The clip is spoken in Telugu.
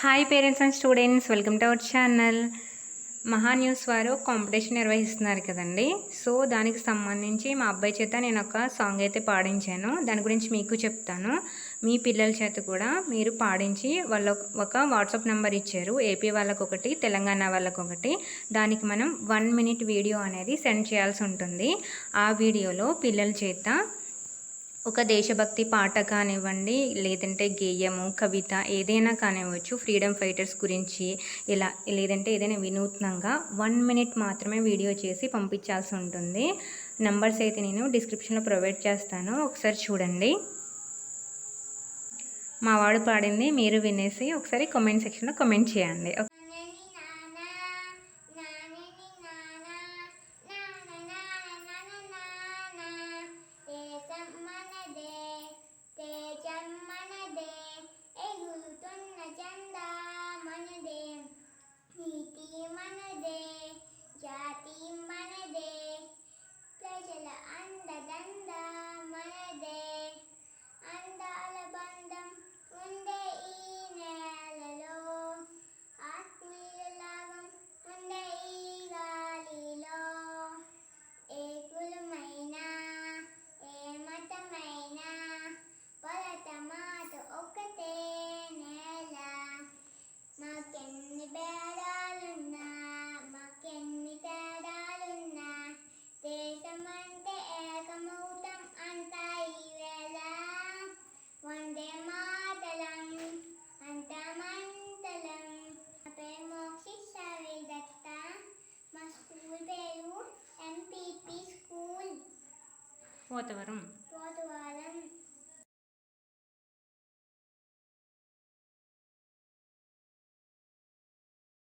Hi parents and students welcome to our channel Maha news వారు కాంపిటీషన్ నిర్వహిస్తున్నారు కదండి. సో దానికి సంబంధించి మా అబ్బాయి చేత నేను ఒక సాంగ్ అయితే పాడించాను. దాని గురించి మీకు చెప్తాను. మీ పిల్లల చేత కూడా మీరు పాడించి వాళ్ళ ఒక వాట్సాప్ నెంబర్ ఇచ్చారు. ఏపీ వాళ్ళకు ఒకటి తెలంగాణ వాళ్ళకు ఒకటి దానికి మనం వన్ మినిట్ వీడియో అనేది సెండ్ చేయాల్సి ఉంటుంది. ఆ వీడియోలో పిల్లల చేత ఒక దేశభక్తి పాట కానివ్వండి లేదంటే గేయము కవిత ఏదైనా కానివ్వచ్చు ఫ్రీడమ్ ఫైటర్స్ గురించి ఇలా లేదంటే ఏదైనా వినూత్నంగా వన్ మినిట్ మాత్రమే వీడియో చేసి పంపించాల్సి ఉంటుంది. నంబర్స్ అయితే నేను డిస్క్రిప్షన్లో ప్రొవైడ్ చేస్తాను. ఒకసారి చూడండి. మా వాడు పాడింది మీరు వినేసి ఒకసారి కామెంట్ సెక్షన్లో కామెంట్ చేయండి. மூவத்தவரும்